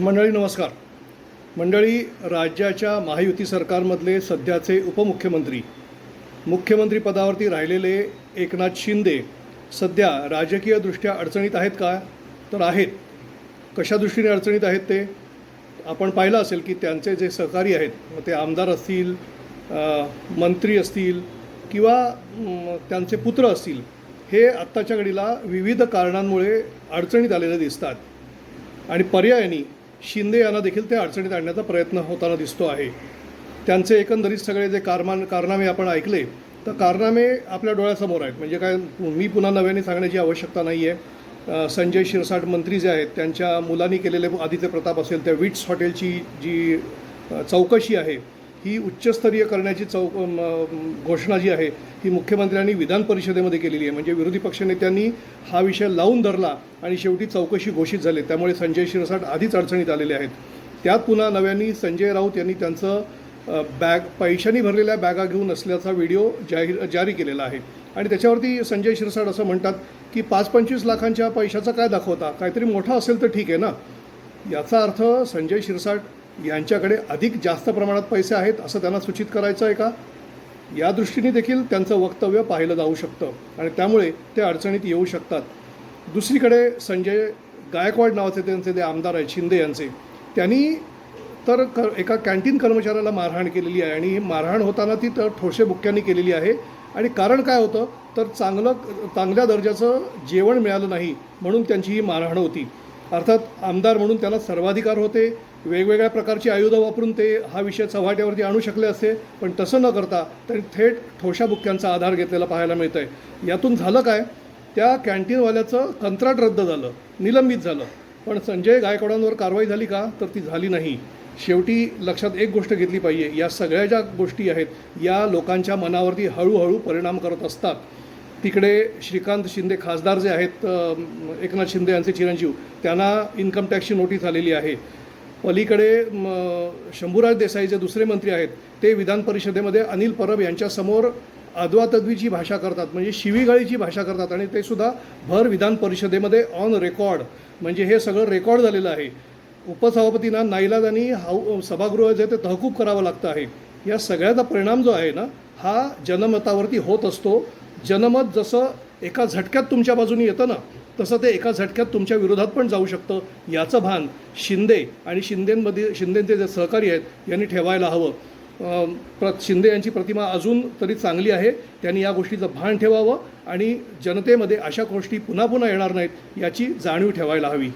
मंडळी नमस्कार. मंडळी राज्याच्या महायुती सरकारमधले सध्याचे उपमुख्यमंत्री मुख्यमंत्री पदावरती राहिलेले एकनाथ शिंदे सध्या राजकीयदृष्ट्या अडचणीत आहेत का? तर आहेत. कशा दृष्टीने अडचणीत आहेत ते? आपण पाहिलं असेल की त्यांचे जे सहकारी आहेत ते आमदार असतील मंत्री असतील किंवा त्यांचे पुत्र असतील हे आत्ताच्या घडीला विविध कारणांमुळे अडचणीत आलेले दिसतात. आणि पर्यायाने शिंदे यांना देखील त्या अडचणीत आणण्याचा प्रयत्न होताना दिसतो आहे. त्यांचे एकंदरीत सगळे जे कारमान कारनामे आपण ऐकले तर कारनामे आपल्या डोळ्यासमोर आहेत. म्हणजे काय मी पुन्हा नव्याने सांगण्याची आवश्यकता नाही आहे संजय शिरसाट मंत्री जे आहेत त्यांच्या मुलांनी केलेले आदित्य प्रताप असेल त्या विट्स हॉटेलची जी चौकशी आहे ही उच्चस्तरीय करण्याची चौ घोषणा जी आहे ही मुख्यमंत्र्यांनी विधान परिषदेमध्ये केलेली आहे. म्हणजे विरोधी पक्षनेत्यांनी हा विषय लावून धरला आणि शेवटी चौकशी घोषित झाली. त्यामुळे संजय शिरसाट आधीच अडचणीत आलेले आहेत. त्यात पुन्हा नव्याने संजय राऊत यांनी त्यांचं बॅग पैशांनी भरलेल्या बॅगा घेऊन असल्याचा व्हिडिओ जाहीर जारी केलेला आहे. आणि त्याच्यावरती संजय शिरसाट असं म्हणतात की पाच पंचवीस लाखांच्या पैशाचं काय दाखवता? काहीतरी मोठा असेल तर ठीक आहे ना? याचा अर्थ संजय शिरसाट यांच्याकडे अधिक जास्त प्रमाणात पैसे आहेत असं त्यांना सूचित करायचं आहे का? या दृष्टीने देखील त्यांचं वक्तव्य पाहिलं जाऊ शकतं आणि त्यामुळे ते अडचणीत येऊ शकतात. दुसरीकडे संजय गायकवाड नावाचे त्यांचे जे आमदार आहेत शिंदे यांचे त्यांनी तर क एका कॅन्टीन कर्मचाऱ्याला मारहाण केलेली आहे आणि ही मारहाण होताना ती तर ठोसे बुक्क्यांनी केलेली आहे. आणि कारण काय होतं? तर चांगलं चांगल्या दर्जाचं जेवण मिळालं नाही म्हणून त्यांची ही मारहाण होती. अर्थात आमदार म्हणून त्याला सर्वाधिकार होते वेगवेगळ्या प्रकारची आयुधं वापरून ते हा विषय चव्हाट्यावरती आणू शकले असते पण तसं न करता त्यांनी थेट ठोशाबुक्क्यांचा आधार घेतलेला पाहायला मिळतं आहे यातून झालं काय त्या कॅन्टीनवाल्याचं कंत्राट रद्द झालं निलंबित झालं. पण संजय गायकवाडांवर कारवाई झाली का तर ती झाली नाही. शेवटी लक्षात एक गोष्ट घेतली पाहिजे या सगळ्या ज्या गोष्टी आहेत या लोकांच्या मनावरती हळूहळू परिणाम करत असतात. तिकडे श्रीकांत शिंदे खासदार जे आहेत एकनाथ शिंदे यांचे चिरंजीव त्यांना इन्कम टॅक्सची नोटीस आलेली आहे. पलीकडे शंभूराज देसाई जे दुसरे मंत्री आहेत ते विधान परिषदेमध्ये अनिल परब यांच्यासमोर अद्वातद्वीची भाषा करतात म्हणजे शिवीगाळीची भाषा करतात आणि ते सुद्धा भर विधान परिषदेमध्ये ऑन रेकॉर्ड म्हणजे हे सगळं रेकॉर्ड झालेलं आहे. उपसभापतींना नाईलाजानी हाऊ सभागृह जे ते तहकूब करावं लागतं आहे. या सगळ्याचा परिणाम जो आहे ना हा जनमतावरती होत असतो. जनमत जसं एका झटक्यात तुमच्या बाजूने येतं ना तसं ते एका झटक्यात तुमच्या विरोधात पण जाऊ शकतं. याचं भान शिंदे आणि शिंदेमध्ये शिंदेंचे जे सहकारी आहेत यांनी ठेवायला हवं. प्र शिंदे यांची प्रतिमा अजून तरी चांगली आहे. त्यांनी या गोष्टीचं भान ठेवावं आणि जनतेमध्ये अशा गोष्टी पुन्हा पुन्हा येणार नाहीत याची जाणीव ठेवायला हवी.